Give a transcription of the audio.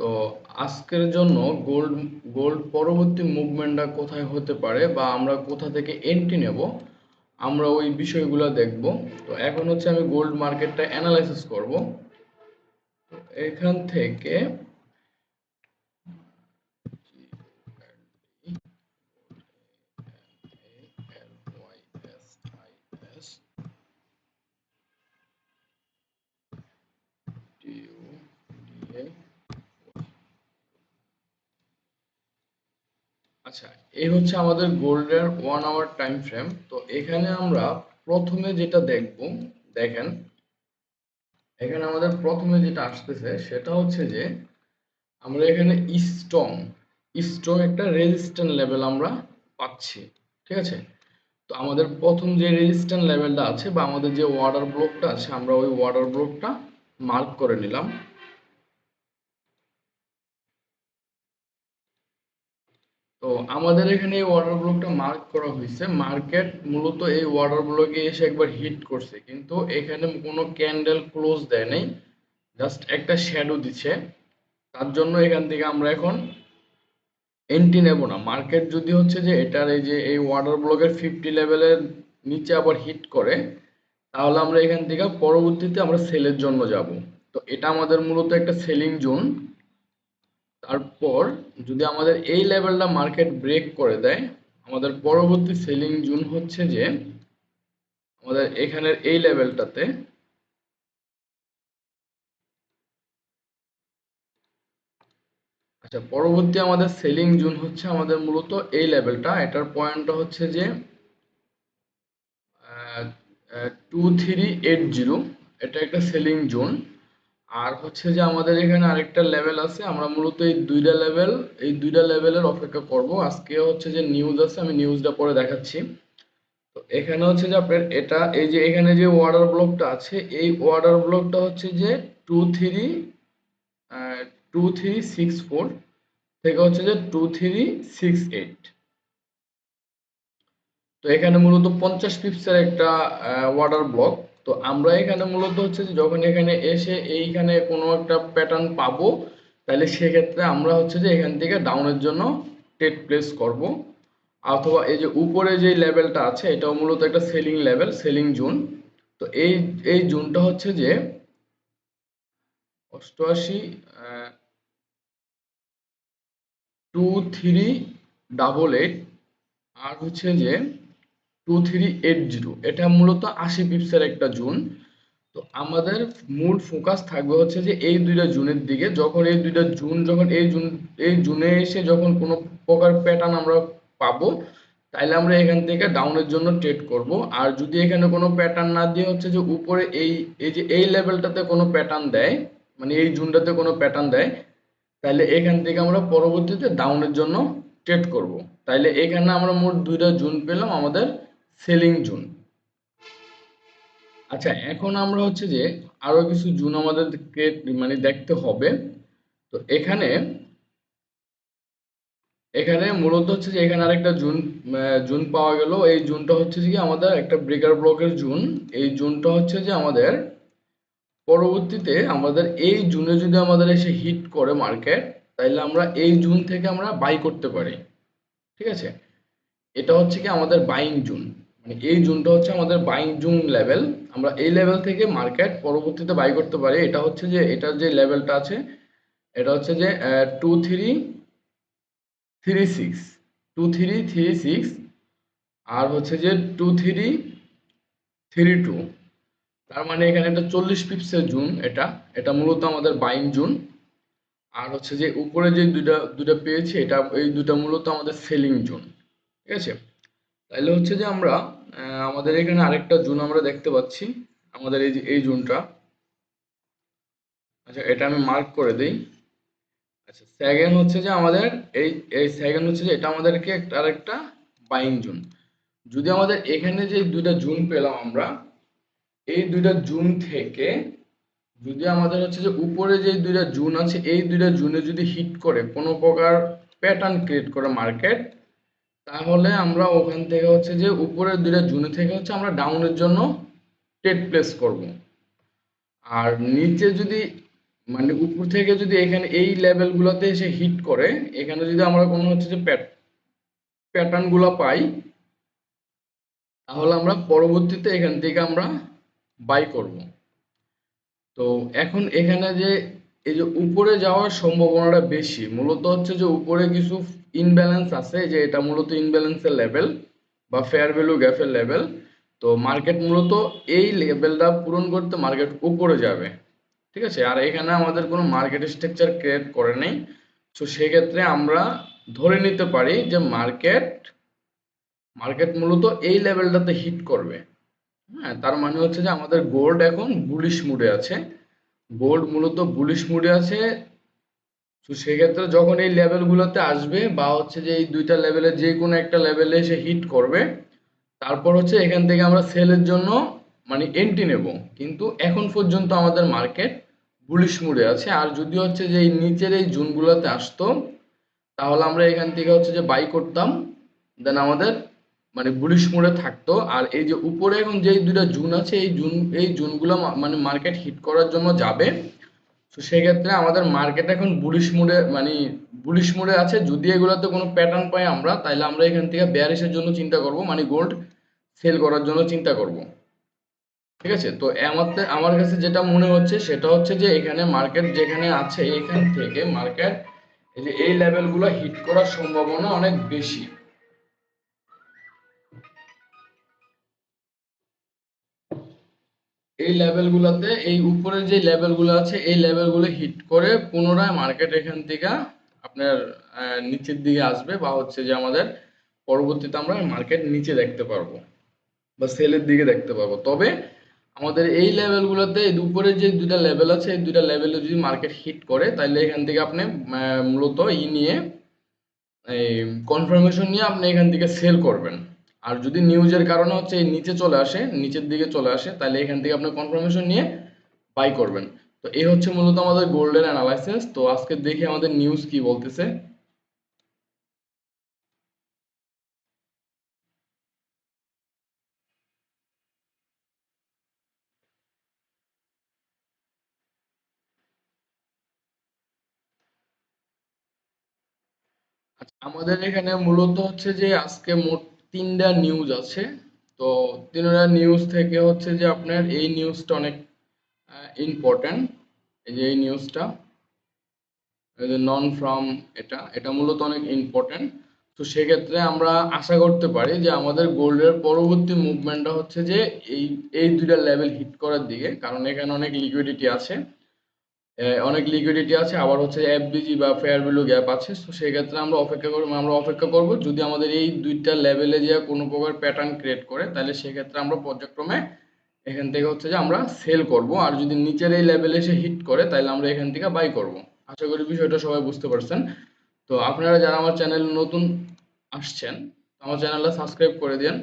তো আজকের জন্য গোল্ড গোল্ড পরবর্তী মুভমেন্টটা কোথায় হতে পারে বা আমরা কোথা থেকে এন্ট্রি নেব, আমরা ওই বিষয়গুলো দেখব। তো এখন হচ্ছে আমি গোল্ড মার্কেটটা অ্যানালাইসিস করব। এখান থেকে আচ্ছা এই হচ্ছে আমাদের গোল্ডের ওয়ান আওয়ার টাইম ফ্রেম তো এখানে আমরা প্রথমে যেটা দেখব, দেখেন, এখানে আমাদের প্রথমে যেটা আসতেছে সেটা হচ্ছে যে আমরা এখানে স্ট্রং স্ট্রং একটা রেজিস্ট্যান্ট লেভেল আমরা পাচ্ছি, ঠিক আছে? তো আমাদের প্রথম যে রেজিস্ট্যান্ট লেভেলটা আছে বা আমাদের যে ওয়াটার ব্লকটা আছে, আমরা ওই ওয়াটার ব্লকটা মার্ক করে নিলাম। তো আমাদের এখানে এই ওয়াটার ব্লকটা মার্ক করা হয়েছে। মার্কেট মূলত এই ওয়াটার ব্লকে এসে একবার হিট করছে। কিন্তু এখানে কোনো ক্যান্ডেল ক্লোজ দেয় নাই। জাস্ট একটা শ্যাডো দিচ্ছে। তার জন্য এখান থেকে আমরা এখন এন্ট্রি নেব না। মার্কেট যদি হচ্ছে যে এটার এই যে এই ওয়াটার ব্লকের ফিফটি লেভেলের নিচে আবার হিট করে, তাহলে আমরা এখান থেকে পরবর্তীতে আমরা সেলের জন্য যাব। তো এটা আমাদের মূলত একটা সেলিং জোন তারপর যদি আমাদের এই লেভেলটা মার্কেট ব্রেক করে দেয়, আমাদের পরবর্তী সেলিং জুন হচ্ছে যে, আমাদের এখানের এই লেভেলটাতে আচ্ছা পরবর্তী আমাদের সেলিং জুন হচ্ছে আমাদের মূলত এই লেভেলটা এটার পয়েন্টটা হচ্ছে যে টু থ্রি এইট জিরো এটা একটা সেলিং জোন। আর হচ্ছে যে আমাদের এখানে আরেকটা লেভেল আছে, আমরা মূলত এই দুইটা লেভেল এই দুইটা লেভেলের অপেক্ষা করব। আজকে হচ্ছে যে নিউজ আছে, আমি নিউজটা পরে দেখাচ্ছি। তো এখানে হচ্ছে যে আপনার এটা, এই যে এখানে যে ওয়ার্ডার ব্লকটা আছে, এই ওয়ার্ডার ব্লকটা হচ্ছে যে two three two three six four থেকে হচ্ছে যে টু থ্রি সিক্স এইট তো এখানে মূলত পঞ্চাশ পিপসের একটা ওয়াটার ব্লক তো আমরা এখানে মূলত হচ্ছে যে যখন এখানে এসে এইখানে কোনো একটা প্যাটার্ন পাবো, তাহলে সেক্ষেত্রে আমরা হচ্ছে যে এখান থেকে ডাউনের জন্য টেট প্লেস করব। অথবা এই যে উপরে যে লেভেলটা আছে, এটাও মূলত একটা সেলিং লেভেল সেলিং জোন তো এই এই জোনটা হচ্ছে যে অষ্টআশি টু থ্রি ডাবল এইট আর হচ্ছে যে টু থ্রি এইট জিরো এটা মূলত আশি পিপসের একটা জুন। তো আমাদের মূল ফোকাস থাকবে হচ্ছে যে এই দুইটা জুনের দিকে। যখন এই দুইটা জুন, যখন এই জুন, এই জুনে এসে যখন কোনো প্রকার প্যাটার্ন আমরা পাবো, তাইলে আমরা এখান থেকে ডাউনের জন্য ট্রেড করব। আর যদি এখানে কোনো প্যাটার্ন না দিয়ে হচ্ছে যে উপরে এই এই যে এই লেভেলটাতে কোনো প্যাটার্ন দেয় মানে এই জুনটাতে কোনো প্যাটার্ন দেয় তাহলে এখান থেকে আমরা পরবর্তীতে ডাউনের জন্য ট্রেড করব। তাইলে এখানে আমরা মোট দুইটা জুন পেলাম আমাদের সেলিং জুন। আচ্ছা এখন আমরা হচ্ছে যে আরও কিছু জুন আমাদেরকে মানে দেখতে হবে। তো এখানে এখানে মূলত হচ্ছে যে এখানে আরেকটা জুন জুন পাওয়া গেল। এই জুনটা হচ্ছে যে আমাদের একটা ব্রেকার ব্লকের জুন। এই জুনটা হচ্ছে যে আমাদের পরবর্তীতে আমাদের এই জুনে যদি আমাদের এসে হিট করে মার্কেট তাহলে আমরা এই জুন থেকে আমরা বাই করতে পারি। ঠিক আছে? এটা হচ্ছে কি আমাদের বাইং জুন। মানে এই জুনটা হচ্ছে আমাদের বাইং জুন লেভেল আমরা এই লেভেল থেকে মার্কেট পরবর্তীতে বাই করতে পারি। এটা হচ্ছে যে, এটার যে লেভেলটা আছে, এটা হচ্ছে যে two three three six two three three six আর হচ্ছে যে টু থ্রি থ্রি টু তার মানে এখানে একটা চল্লিশ পিপসের জুন এটা। এটা মূলত আমাদের বাইং জুন। আর হচ্ছে যে উপরে যে দুটা দুটা পেয়েছি, এটা, এই দুটা মূলত আমাদের সেলিং জুন। ঠিক আছে? তাইলে হচ্ছে যে আমরা আমাদের এখানে আরেকটা জুন আমরা দেখতে পাচ্ছি, আমাদের এই যে, এই জুনটা। আচ্ছা এটা আমি মার্ক করে দিই। আচ্ছা সেকেন্ড হচ্ছে যে আমাদের এই এই সেকেন্ড হচ্ছে যে এটা আমাদেরকে একটা, আরেকটা বাইং জুন। যদি আমাদের এখানে যে দুইটা জুন পেলাম আমরা, এই দুইটা জুন থেকে যদি আমাদের হচ্ছে যে উপরে যে দুইটা জুন আছে, এই দুইটা জুনে যদি হিট করে, কোনো প্রকার প্যাটার্ন ক্রিয়েট করে মার্কেট তাহলে আমরা ওখান থেকে হচ্ছে যে উপরের দুইটা জুনে থেকে হচ্ছে আমরা ডাউনের জন্য ট্রেড প্লেস করব। আর নিচে যদি মানে উপর থেকে যদি এখানে এই লেভেলগুলোতে এসে হিট করে, এখানে যদি আমরা কোনো হচ্ছে যে প্যাটার্নগুলো পাই, তাহলে আমরা পরবর্তীতে এখান থেকে আমরা বাই করব। তো এখন এখানে যে, এই যে উপরে যাওয়ার সম্ভাবনাটা বেশি, মূলত হচ্ছে যে উপরে কিছু ইনব্যালেন্স আছে যে এটা মূলত ইনব্যালেন্সের লেভেল বা ফেয়ার ভ্যালু গ্যাপের লেভেল তো মার্কেট মূলত এই লেভেলটা পূরণ করতে মার্কেট উপরে যাবে, ঠিক আছে? আর এখানে আমাদের কোনো মার্কেট স্ট্রাকচার ক্রিয়েট করে নেই, তো সেক্ষেত্রে আমরা ধরে নিতে পারি যে মার্কেট মার্কেট মূলত এই লেভেলটাতে হিট করবে হ্যাঁ? তার মানে হচ্ছে যে আমাদের গোল্ড এখন বুলিশ মুডে আছে গোল্ড মূলত বুলিশ মুডে আছে তো সেক্ষেত্রে যখন এই লেভেলগুলোতে আসবে বা হচ্ছে যে এই দুইটা লেভেলে যে কোনো একটা লেভেলে এসে হিট করবে, তারপর হচ্ছে এখান থেকে আমরা সেলের জন্য মানে এন্ট্রি নেব। কিন্তু এখন পর্যন্ত আমাদের মার্কেট বুলিশ মুডে আছে। আর যদি হচ্ছে যে এই নিচের এই জুনগুলোতে আসতো, তাহলে আমরা এখান থেকে হচ্ছে যে বাই করতাম দেন আমাদের মানে বুলিশ মোডে থাকতো। আর এই যে উপরে এখন যে দুইটা জুন আছে, এই জুন এই জুনগুলো মানে মার্কেট হিট করার জন্য যাবে তো সেক্ষেত্রে আমাদের মার্কেট এখন বুলিশ মোডে মানে বুলিশ মোডে আছে। যদি এগুলোতে কোনো প্যাটার্ন পাই আমরা তাহলে আমরা এখান থেকে বেয়ারিশের জন্য চিন্তা করব মানে গোল্ড সেল করার জন্য চিন্তা করব। ঠিক আছে? তো আমাদের আমার কাছে যেটা মনে হচ্ছে, সেটা হচ্ছে যে এখানে মার্কেট যেখানে আছে, এখান থেকে মার্কেট এই যে এই লেভেলগুলো হিট করার সম্ভাবনা অনেক বেশি। এই লেভেলগুলোতে এই উপরের যে লেভেলগুলো আছে, এই লেভেলগুলো হিট করে পুনরায় মার্কেট এখান থেকে আপনার নিচের দিকে আসবে বা হচ্ছে যে আমাদের পরবর্তীতে আমরা মার্কেট নিচে দেখতে পারব বা সেলের দিকে দেখতে পারব। তবে আমাদের এই লেভেলগুলোতে উপরে যে দুইটা লেভেল আছে, এই দুইটা লেভেলে যদি মার্কেট হিট করে তাহলে এখান থেকে আপনি মূলত ই নিয়ে, এই কনফার্মেশন নিয়ে আপনি এখান থেকে সেল করবেন। আর যদি নিউজের কারণে হচ্ছে এই নিচে চলে আসে, নিচের দিকে চলে আসে, তাহলে এখান থেকে আপনার কনফার্মেশন নিয়ে বাই করবেন। তো এই হচ্ছে মূলত আমাদের গোল্ডেন অ্যানালাইসিস তো আজকে দেখি আমাদের নিউজ কি বলতেছে। আচ্ছা আমাদের এখানে মূলত হচ্ছে যে আজকে মোট তিনটা নিউজ আছে। তো তিনটা নিউজ থেকে হচ্ছে যে আপনার এই নিউজটা অনেক ইম্পর্টেন্ট এই যে এই নিউজটা নন ফ্রম এটা এটা মূলত অনেক ইম্পর্টেন্ট তো সেক্ষেত্রে আমরা আশা করতে পারি যে আমাদের গোল্ডের পরবর্তী মুভমেন্টটা হচ্ছে যে এই এই দুইটা লেভেল হিট করার দিকে। কারণ এখানে অনেক লিকুইডিটি আছে। অনেক লিকুইডিটি আছে, আবার হচ্ছে এফবিজি বা ফেয়ার ভ্যালু গ্যাপ আছে, তো সেই ক্ষেত্রে আমরা অপেক্ষা করব, আমরা অপেক্ষা করব, যদি আমাদের এই দুইটা লেভেলে যে কোনো প্রকার প্যাটার্ন ক্রিয়েট করে, তাহলে সেক্ষেত্রে আমরা পর্যায়ক্রমে এখান থেকে হচ্ছে যে আমরা সেল করব, আর যদি নিচের এই লেভেলে এসে হিট করে, তাহলে আমরা এখান থেকে বাই করব। আশা করি বিষয়টা সবাই বুঝতে পারছেন। তো আপনারা যারা আমার চ্যানেল নতুন আসছেন আমার চ্যানেলটা সাবস্ক্রাইব করে দিন